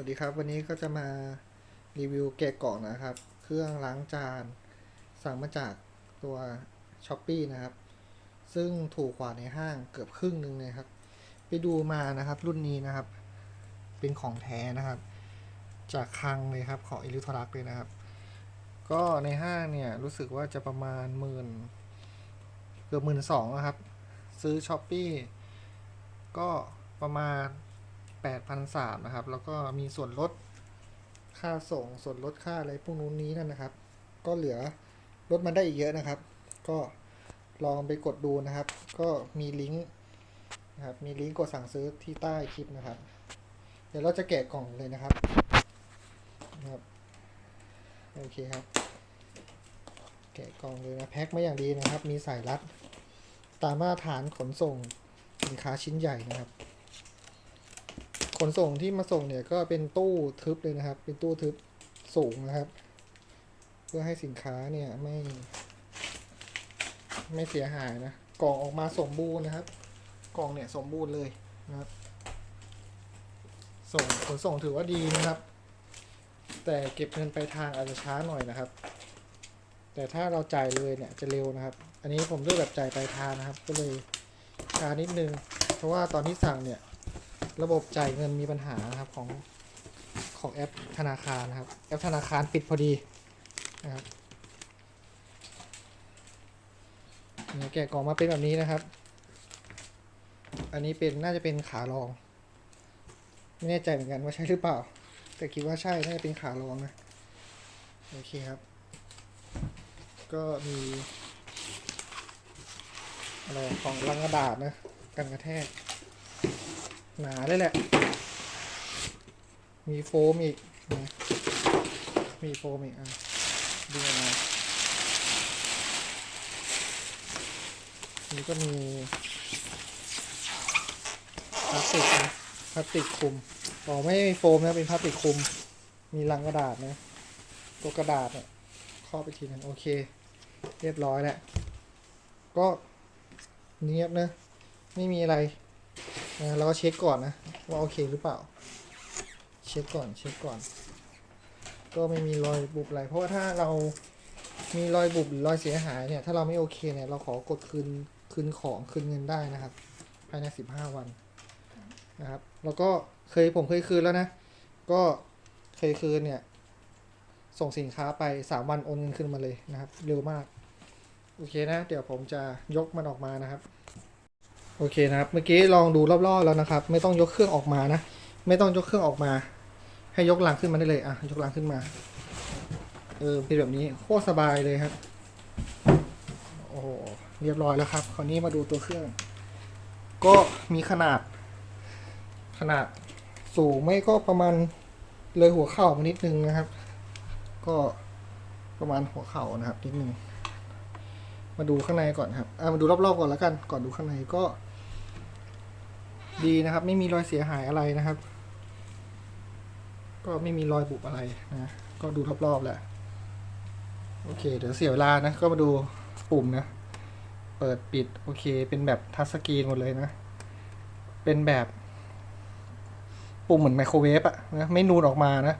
วัสดีครับ วันนี้ก็จะมารีวิวแกะกล่องนะครับ เครื่องล้างจานสั่งมาจากตัว s h อ p e e นะครับ ซึ่งถูกกว่าในห้างเกือบครึ่งหนึ่งเลยครับ ไปดูมานะครับรุ่นนี้นะครับ เป็นของแท้นะครับ จากคลังเลยครับของอิลิทรักเลยนะครับ ก็ในห้างเนี่ยรู้สึกว่าจะประมาณหมื่นเกือบหมื่นสองนะครับ ซื้อช้อปปี้ก็ประมาณ 8,300นะครับ แล้วก็มีส่วนลดค่าส่งส่วนลดค่าอะไรพวกนู้นนี้นั่นนะครับ ก็เหลือลดมาได้อีกเยอะนะครับ ก็ลองไปกดดูนะครับ ก็มีลิงก์นะครับ มีลิงก์กดสั่งซื้อที่ใต้คลิปนะครับ เดี๋ยวเราจะแกะกล่องเลยนะครับนะครับโอเคครับ แกะกล่องเลยนะแพ็คมาอย่างดีนะครับ มีสายรัด ตามมาตรฐานขนส่งสินค้าชิ้นใหญ่นะครับ ขนส่งที่มาส่งเนี่ยก็เป็นตู้ทึบเลยนะครับ เป็นตู้ทึบสูงนะครับ เพื่อให้สินค้าเนี่ยไม่ ไม่เสียหายนะ กล่องออกมาสมบูรณ์นะครับ กล่องเนี่ยสมบูรณ์เลยนะครับ ส่งขนส่งถือว่าดีนะครับ แต่เก็บเงินไปลายทางอาจจะช้าหน่อยนะครับ แต่ถ้าเราจ่ายเลยเนี่ยจะเร็วนะครับ อันนี้ผมเลือกแบบจ่ายปลายทางนะครับ ก็เลยช้านิดนึง เพราะว่าตอนที่สั่งเนี่ย ระบบจ่ายเงินมีปัญหานะครับของของแอปธนาคารนะครับ แอปธนาคารปิดพอดีนะครับเนี่ยแกะกล่องมาเป็นแบบนี้นะครับ อันนี้เป็นน่าจะเป็นขาลอง ไม่แน่ใจเหมือนกันว่าใช่หรือเปล่า แต่คิดว่าใช่น่าจะเป็นขาลองนะโอเคครับ ก็มีอะไรของลังกระดาษนะกันกระแทก หนาเลยแหละ มีโฟมอีกนะมีโฟมอีกอะดูออกมานี่ก็มีพลาสติกนะพลาสติกคลุมอ๋อไม่มีโฟมนะ เป็นพลาสติกคลุม มีลังกระดาษนะ ตัวกระดาษเนี่ยครอบไปทีนึงโอเค เรียบร้อยแล้ว ก็เนียบนะ ไม่มีอะไร นะเราก็เช็คก่อนนะ ว่าโอเคหรือเปล่า เช็คก่อนเช็คก่อน ก็ไม่มีรอยบุบอะไรเพราะว่าถ้าเรามีรอยบุบหรือรอยเสียหายเนี่ย ถ้าเราไม่โอเคเนี่ยเราขอกดคืนคืนของคืนเงินได้นะครับ ภายในสิบห้าวันนะครับ แล้วก็เคยผมเคยคืนแล้วนะ ก็เคยคืนเนี่ย ส่งสินค้าไปสามวันโอนเงินคืนมาเลยนะครับ เร็วมาก โอเคนะ เดี๋ยวผมจะยกมันออกมานะครับ โอเคนะครับเมื่อกี้ลองดูรอบๆแล้วนะครับ ไม่ต้องยกเครื่องออกมานะ ไม่ต้องยกเครื่องออกมา ให้ยกลังขึ้นมาได้เลยอะยกลังขึ้นมาเออเป็นแบบนี้โคตรสบายเลยครับโอ้โหเรียบร้อยแล้วครับ คราวนี้มาดูตัวเครื่อง ก็มีขนาด ขนาดสูงไม่ก็ประมาณเลยหัวเข่ามานิดนึงนะครับ ก็ประมาณหัวเข่านะครับนิดนึงมาดูข้างในก่อนครับ อ่ามาดูรอบๆก่อนแล้วกัน ก่อนดูข้างในก็ ดีนะครับ ไม่มีรอยเสียหายอะไรนะครับ ก็ไม่มีรอยบุบอะไรนะก็ดูรอบๆแหละโอเค เดี๋ยวเสียเวลานะ ก็มาดูปุ่มนะ เปิดปิด โอเค เป็นแบบทัชสกรีนหมดเลยนะ เป็นแบบ ปุ่มเหมือนไมโครเวฟอะนะ ไม่นูนออกมานะ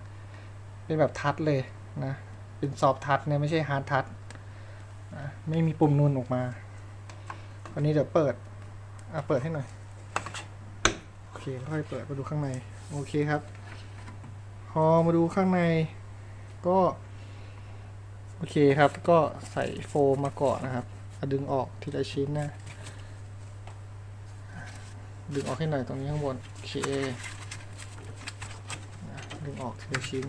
เป็นแบบทัชเลยนะ เป็นซอฟทัชเนี่ยไม่ใช่ฮาร์ดทัชไม่มีปุ่มนูนออกมาคราวนี้เดี๋ยวเปิด อะ เปิดให้หน่อย คค่อยเปิดมาดูข้างใน โอเคครับ พอมาดูข้างในก็ โอเคครับ ก็ใส่โฟมมาก่อนนะครับดึงออกทีละชิ้นนะ ดึงออกให้หน่อยตรงนี้ข้างบน โอเค ดึงออกทีละชิ้น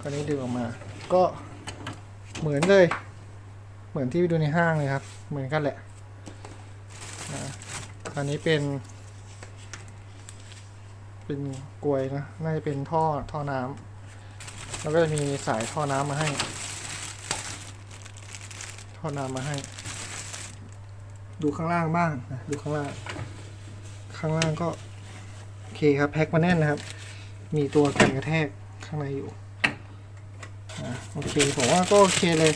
คราวนี้ดึงออกมา ก็เหมือนเลย เหมือนที่ไปดูในห้างเลยครับ เหมือนกันแหละอ่าอันนี้เป็น เป็นกลวยนะ น่าจะเป็นท่อท่อน้ำแล้วก็จะมีสายท่อน้ำมาให้ ท่อน้ำมาให้ ดูข้างล่างบ้างนะดูข้างล่าง ข้างล่างก็โอเคครับแพ็คมาแน่นนะครับ มีตัวกันกระแทกข้างในอยู่อ่าโอเคผมว่าก็โอเคเลย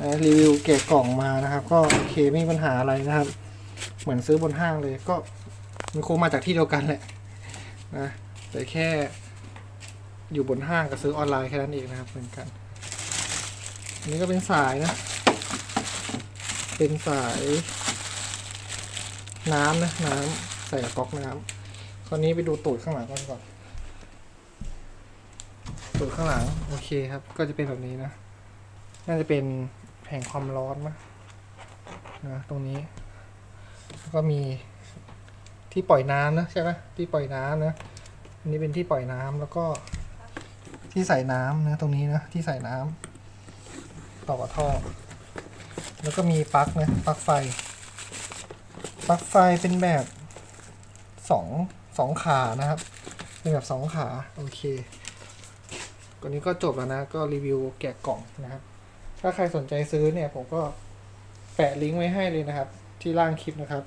นะรีวิวเกะกล่องมานะครับ ก็โอเคไม่มีปัญหาอะไรนะครับ เหมือนซื้อบนห้างเลยก็มันคงมาจากที่เดียวกันแหละ นะแต่แค่อยู่บนห้างกับซื้อออนไลน์แค่นั้นเองนะครับเหมือนกัน อันนี้ก็เป็นสายนะ เป็นสายน้ำนะน้ำใส่กับก๊อกน้ำคราวนี้ไปดูตูดข้างหลังก่อนก่อนตูดข้างหลังโอเคครับ ก็จะเป็นแบบนี้นะ น่าจะเป็นแผงความร้อนมั้ยนะตรงนี้แล้วก็มี ที่ปล่อยน้ำนะใช่ไหมที่ปล่อยน้ำนะอันนี้เป็นที่ปล่อยน้ำแล้วก็ที่ใส่น้ำนะตรงนี้นะที่ใส่น้ำต่อกับท่อ แล้วก็มีปลั๊กนะปลั๊กไฟปลั๊กไฟเป็นแบบสองสองขานะครับ เป็นแบบสองขาโอเคตัวนี้ก็จบแล้วนะ ก็รีวิวแกะกล่องนะครับ ถ้าใครสนใจซื้อเนี่ยผมก็แปะลิงก์ไว้ให้เลยนะครับ ที่ล่างคลิปนะครับ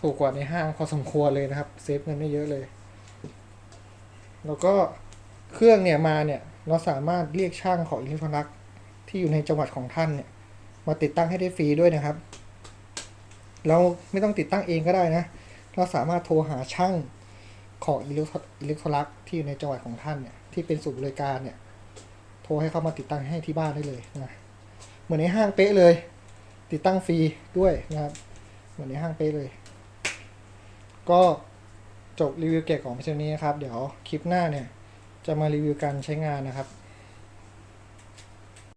ถูกกว่าในห้างพอสมควรเลยนะครับ เซฟเงินได้เยอะเลย แล้วก็เครื่องเนี่ยมาเนี่ย เราสามารถเรียกช่างของอิเล็กทรอนิกส์ที่อยู่ในจังหวัดของท่านเนี่ย มาติดตั้งให้ได้ฟรีด้วยนะครับ เราไม่ต้องติดตั้งเองก็ได้นะ เราสามารถโทรหาช่างของอิเล็กทรอนิกส์ที่อยู่ในจังหวัดของท่านเนี่ยที่เป็นศูนย์บริการเนี่ย โทรให้เขามาติดตั้งให้ที่บ้านได้เลยนะเหมือนในห้างเป๊ะเลย ติดตั้งฟรีด้วยนะครับ เหมือนในห้างเป๊ะเลย ก็จบรีวิวเกี่ยวกับของเศษนี้นะครับ เดี๋ยวคลิปหน้าเนี่ย จะมารีวิวการใช้งานนะครับ